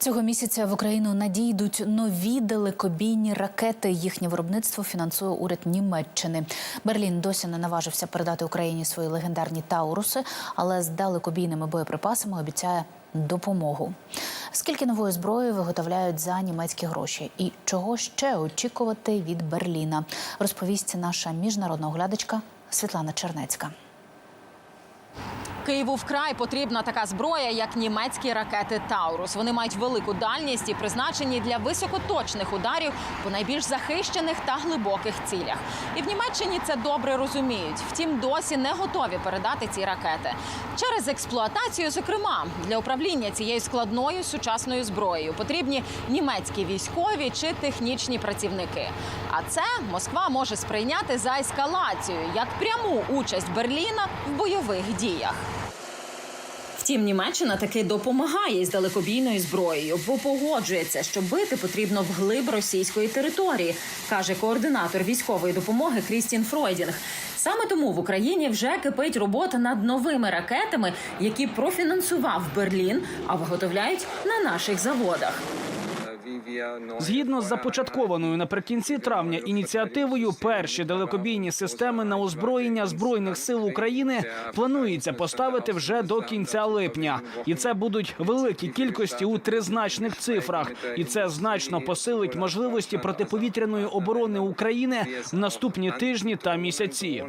Цього місяця в Україну надійдуть нові далекобійні ракети. Їхнє виробництво фінансує уряд Німеччини. Берлін досі не наважився передати Україні свої легендарні тауруси, але з далекобійними боєприпасами обіцяє допомогу. Скільки нової зброї виготовляють за німецькі гроші, і чого ще очікувати від Берліна, розповість наша міжнародна оглядачка Світлана Чернецька. Києву вкрай потрібна така зброя, як німецькі ракети Таурус. Вони мають велику дальність і призначені для високоточних ударів по найбільш захищених та глибоких цілях. І в Німеччині це добре розуміють. Втім, досі не готові передати ці ракети через експлуатацію. Зокрема, для управління цією складною сучасною зброєю потрібні німецькі військові чи технічні працівники. А це Москва може сприйняти за ескалацію як пряму участь Берліна в бойових діях. Втім, Німеччина таки допомагає із далекобійною зброєю, бо погоджується, що бити потрібно вглиб російської території, каже координатор військової допомоги Крістін Фройдінг. Саме тому в Україні вже кипить робота над новими ракетами, які профінансував Берлін, а виготовляють на наших заводах. Згідно з започаткованою наприкінці травня ініціативою, перші далекобійні системи на озброєння збройних сил України планується поставити вже до кінця липня, і це будуть великі кількості у тризначних цифрах. І це значно посилить можливості протиповітряної оборони України в наступні тижні та місяці.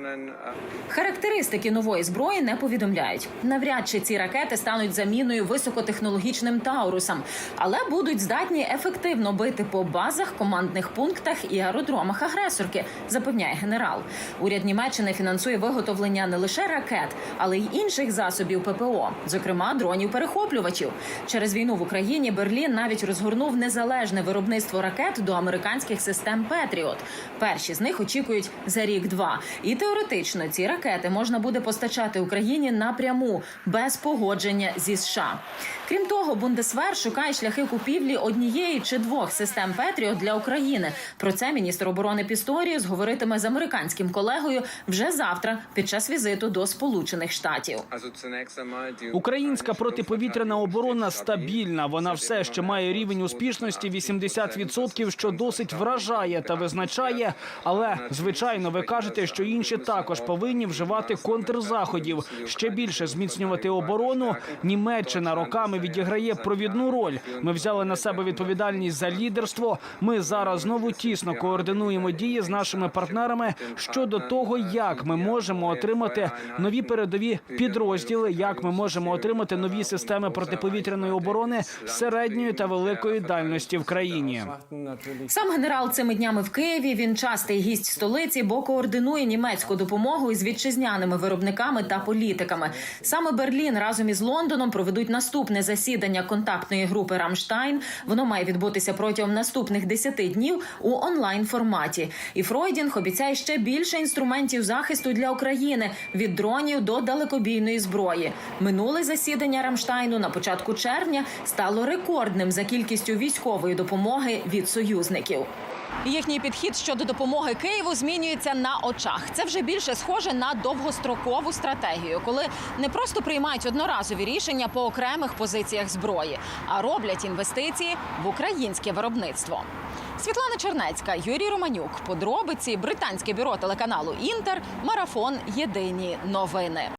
Характеристики нової зброї не повідомляють. Навряд чи ці ракети стануть заміною високотехнологічним таурусам, але будуть здатні ефективно бити по базах, командних пунктах і аеродромах агресорки, запевняє генерал. Уряд Німеччини фінансує виготовлення не лише ракет, але й інших засобів ППО, зокрема дронів-перехоплювачів. Через війну в Україні Берлін навіть розгорнув незалежне виробництво ракет до американських систем Петріот. Перші з них очікують за рік-два. І теоретично ці ракети можна буде постачати Україні напряму без погодження зі США. Крім того, Бундесвер шукає шляхи купівлі однієї чи двох систем Петріот для України. Про це міністр оборони Пісторіус говоритиме з американським колегою вже завтра під час візиту до Сполучених Штатів. Українська протиповітряна оборона стабільна. Вона все ще має рівень успішності 80%, що досить вражає та визначає. Але звичайно, ви кажете, що інші також повинні вживати контрзаходів, ще більше зміцнювати оборону. Німеччина роками відіграє провідну роль. Ми взяли на себе відповідальність за лідерство. Ми зараз знову тісно координуємо дії з нашими партнерами щодо того, як ми можемо отримати нові передові підрозділи, як ми можемо отримати нові системи протиповітряної оборони середньої та великої дальності в країні. Сам генерал цими днями в Києві. Він частий гість столиці, бо координує німецьку допомогу із вітчизняними виробниками та політиками. Саме Берлін разом із Лондоном проведуть наступне засідання контактної групи Рамштайн. Воно має відбутися протягом наступних 10 днів у онлайн форматі. І Фройдінг обіцяє ще більше інструментів захисту для України від дронів до далекобійної зброї. Минуле засідання Рамштайну на початку червня стало рекордним за кількістю військової допомоги від союзників. Їхній підхід щодо допомоги Києву змінюється на очах. Це вже більше схоже на довгострокову стратегію, коли не просто приймають одноразові рішення по окремих позиціях зброї, а роблять інвестиції в українське виробництво. Світлана Чернецька, Юрій Романюк. Подробиці британське бюро телеканалу Інтер. Марафон Єдині новини.